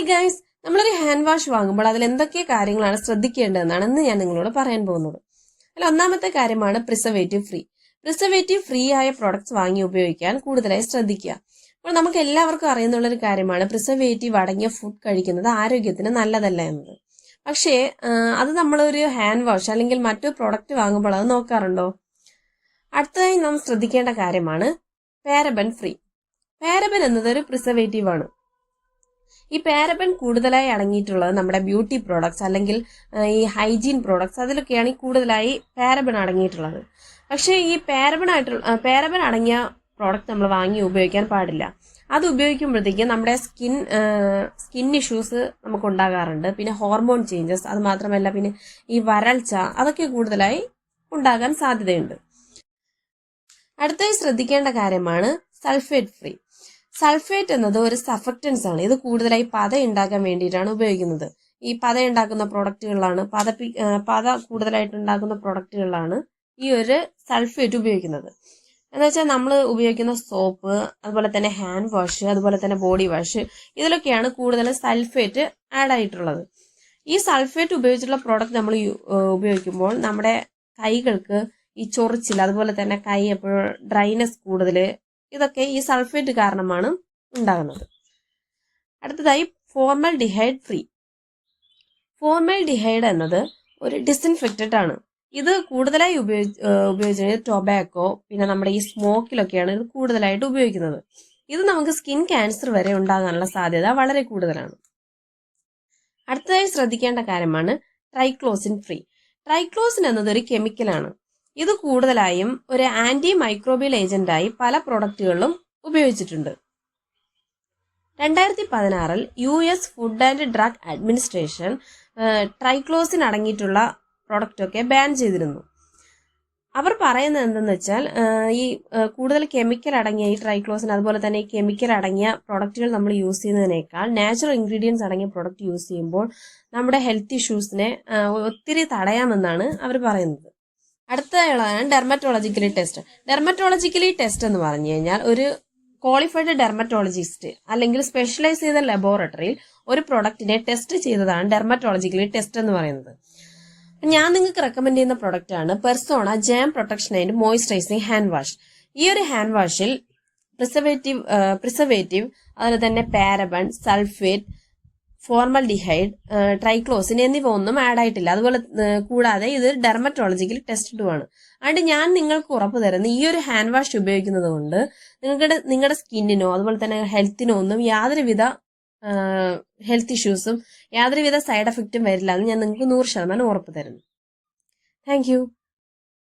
Hi guys നമ്മളൊരു hand wash വാങ്ങുമ്പോൾ അതിൽ എന്തൊക്കെ കാര്യങ്ങളാണ് ശ്രദ്ധിക്കേണ്ടതെന്നാണ് ഇന്ന് ഞാൻ നിങ്ങളോട് പറയാൻ പോകുന്നത്. അല്ല ഒന്നാമത്തെ കാര്യമാണ് പ്രിസർവേറ്റീവ് ഫ്രീ പ്രിസർവേറ്റീവ് ഫ്രീ ആയ പ്രോഡക്ട്സ് വാങ്ങി ഉപയോഗിക്കാൻ കൂടുതലായി ശ്രദ്ധിക്കുക. അപ്പോൾ നമുക്ക് എല്ലാവർക്കും അറിയുന്നുള്ള ഒരു കാര്യമാണ് പ്രിസർവേറ്റീവ് അടങ്ങിയ ഫുഡ് കഴിക്കുന്നത് ആരോഗ്യത്തിന് നല്ലതല്ല എന്നത്. പക്ഷേ അത് നമ്മളൊരു ഹാൻഡ് വാഷ് അല്ലെങ്കിൽ മറ്റു പ്രോഡക്റ്റ് വാങ്ങുമ്പോൾ അത് നോക്കാറുണ്ടോ? അടുത്തതായി നാം ശ്രദ്ധിക്കേണ്ട കാര്യമാണ് പാരബൻ ഫ്രീ പാരബൻ എന്നത് ഒരു പ്രിസർവേറ്റീവ് ആണ്. ഈ പാരബൻ കൂടുതലായി അടങ്ങിയിട്ടുള്ളത് നമ്മുടെ ബ്യൂട്ടി പ്രോഡക്ട്സ് അല്ലെങ്കിൽ ഈ ഹൈജീൻ പ്രോഡക്ട്സ് അതിലൊക്കെയാണ് ഈ കൂടുതലായി പാരബൻ അടങ്ങിയിട്ടുള്ളത്. പക്ഷേ ഈ പാരബൻ ആയിട്ടുള്ള പാരബൻ അടങ്ങിയ പ്രോഡക്റ്റ് നമ്മൾ വാങ്ങി ഉപയോഗിക്കാൻ പാടില്ല. അത് ഉപയോഗിക്കുമ്പോഴത്തേക്കും നമ്മുടെ സ്കിൻ സ്കിൻ ഇഷ്യൂസ് നമുക്ക് ഉണ്ടാകാറുണ്ട്. പിന്നെ ഹോർമോൺ ചേഞ്ചസ് അത് മാത്രമല്ല പിന്നെ ഈ വരൾച്ച അതൊക്കെ കൂടുതലായി ഉണ്ടാകാൻ സാധ്യതയുണ്ട്. അടുത്തായി ശ്രദ്ധിക്കേണ്ട കാര്യമാണ് സൾഫേറ്റ് ഫ്രീ. സൾഫേറ്റ് എന്നത് ഒരു സഫക്റ്റൻസ് ആണ്. ഇത് കൂടുതലായി പത ഉണ്ടാക്കാൻ വേണ്ടിയിട്ടാണ് ഉപയോഗിക്കുന്നത്. ഈ പത ഉണ്ടാക്കുന്ന പ്രോഡക്റ്റുകളിലാണ് പതപ്പി ആ, പത കൂടുതലായിട്ട് ഉണ്ടാക്കുന്ന പ്രോഡക്റ്റുകളിലാണ് ഈ ഒരു സൾഫേറ്റ് ഉപയോഗിക്കുന്നത്. എന്ന് വെച്ചാൽ നമ്മൾ ഉപയോഗിക്കുന്ന സോപ്പ് അതുപോലെ തന്നെ ഹാൻഡ് വാഷ് അതുപോലെ തന്നെ ബോഡി വാഷ് ഇതിലൊക്കെയാണ് കൂടുതൽ സൾഫേറ്റ് ആഡ് ആയിട്ടുള്ളത്. ഈ സൾഫേറ്റ് ഉപയോഗിച്ചുള്ള പ്രോഡക്റ്റ് നമ്മൾ ഉപയോഗിക്കുമ്പോൾ നമ്മുടെ കൈകൾക്ക് ഈ ചൊറിച്ചിൽ അതുപോലെ തന്നെ കൈ എപ്പോഴും ഡ്രൈനെസ് കൂടുതൽ ഇതൊക്കെ ഈ സൾഫേറ്റ് കാരണമാണ് ഉണ്ടാകുന്നത്. അടുത്തതായി formaldehyde free formaldehyde എന്നത് ഒരു ഡിസിൻഫെക്റ്റഡ് ആണ്. ഇത് കൂടുതലായി ഉപയോഗി ഉപയോഗിച്ചത് ടൊബാക്കോ പിന്നെ നമ്മുടെ ഈ സ്മോക്കിലൊക്കെയാണ് ഇത് കൂടുതലായിട്ട് ഉപയോഗിക്കുന്നത്. ഇത് നമുക്ക് സ്കിൻ ക്യാൻസർ വരെ ഉണ്ടാകാനുള്ള സാധ്യത വളരെ കൂടുതലാണ്. അടുത്തതായി ശ്രദ്ധിക്കേണ്ട കാര്യമാണ് ട്രൈക്ലോസിൻ ഫ്രീ ട്രൈക്ലോസിൻ എന്നത് ഒരു കെമിക്കലാണ് ഇത് കൂടുതലായും ഒരു ആന്റി മൈക്രോബിയൽ ഏജന്റായി പല പ്രൊഡക്റ്റുകളിലും ഉപയോഗിച്ചിട്ടുണ്ട്. രണ്ടായിരത്തി പതിനാറിൽ U S food and drug administration triclosan അടങ്ങിയിട്ടുള്ള പ്രൊഡക്റ്റൊക്കെ ബാൻ ചെയ്തിരുന്നു. അവർ പറയുന്നത് എന്തെന്ന് വെച്ചാൽ ഈ കൂടുതൽ കെമിക്കൽ അടങ്ങിയ ഈ ട്രൈക്ലോസിൻ അതുപോലെ തന്നെ ഈ കെമിക്കൽ അടങ്ങിയ പ്രൊഡക്റ്റുകൾ നമ്മൾ യൂസ് ചെയ്യുന്നതിനേക്കാൾ നാച്ചുറൽ ഇൻഗ്രീഡിയൻസ് അടങ്ങിയ പ്രൊഡക്റ്റ് യൂസ് ചെയ്യുമ്പോൾ നമ്മുടെ ഹെൽത്ത് ഇഷ്യൂസിനെ ഒത്തിരി തടയാമെന്നാണ് അവർ പറയുന്നത്. അടുത്തതാണ് ഡെർമറ്റോളജിക്കലി ടെസ്റ്റ് ഡെർമറ്റോളജിക്കലി ടെസ്റ്റ് എന്ന് പറഞ്ഞു കഴിഞ്ഞാൽ ഒരു ക്വാളിഫൈഡ് ഡെർമറ്റോളജിസ്റ്റ് അല്ലെങ്കിൽ സ്പെഷ്യലൈസ് ചെയ്ത ലബോറട്ടറിയിൽ ഒരു പ്രൊഡക്റ്റിനെ ടെസ്റ്റ് ചെയ്തതാണ് ഡെർമറ്റോളജിക്കലി ടെസ്റ്റ് എന്ന് പറയുന്നത്. ഞാൻ നിങ്ങൾക്ക് റെക്കമെൻഡ് ചെയ്യുന്ന പ്രൊഡക്റ്റ് ആണ് Persona germ protection and moisturising hand wash ഈ ഒരു ഹാൻഡ് വാഷിൽ പ്രിസർവേറ്റീവ് പ്രിസർവേറ്റീവ് അതുപോലെ തന്നെ paraben sulphate formaldehyde triclosan എന്നിവ ഒന്നും ആഡ് ആയിട്ടില്ല. അതുപോലെ കൂടാതെ ഇത് ഡെർമറ്റോളജിക്കൽ ടെസ്റ്റഡും ആണ് അതുകൊണ്ട് ഞാൻ നിങ്ങൾക്ക് ഉറപ്പ് തരുന്ന ഈ ഒരു ഹാൻഡ് വാഷ് ഉപയോഗിക്കുന്നത് കൊണ്ട് നിങ്ങളുടെ നിങ്ങളുടെ സ്കിന്നിനോ അതുപോലെ തന്നെ ഹെൽത്തിനോ ഒന്നും യാതൊരുവിധ ഹെൽത്ത് ഇഷ്യൂസും യാതൊരുവിധ സൈഡ് എഫക്റ്റും വരില്ല. എന്ന് ഞാൻ നിങ്ങൾക്ക് നൂറ് ശതമാനം ഉറപ്പ് തരുന്നു. താങ്ക്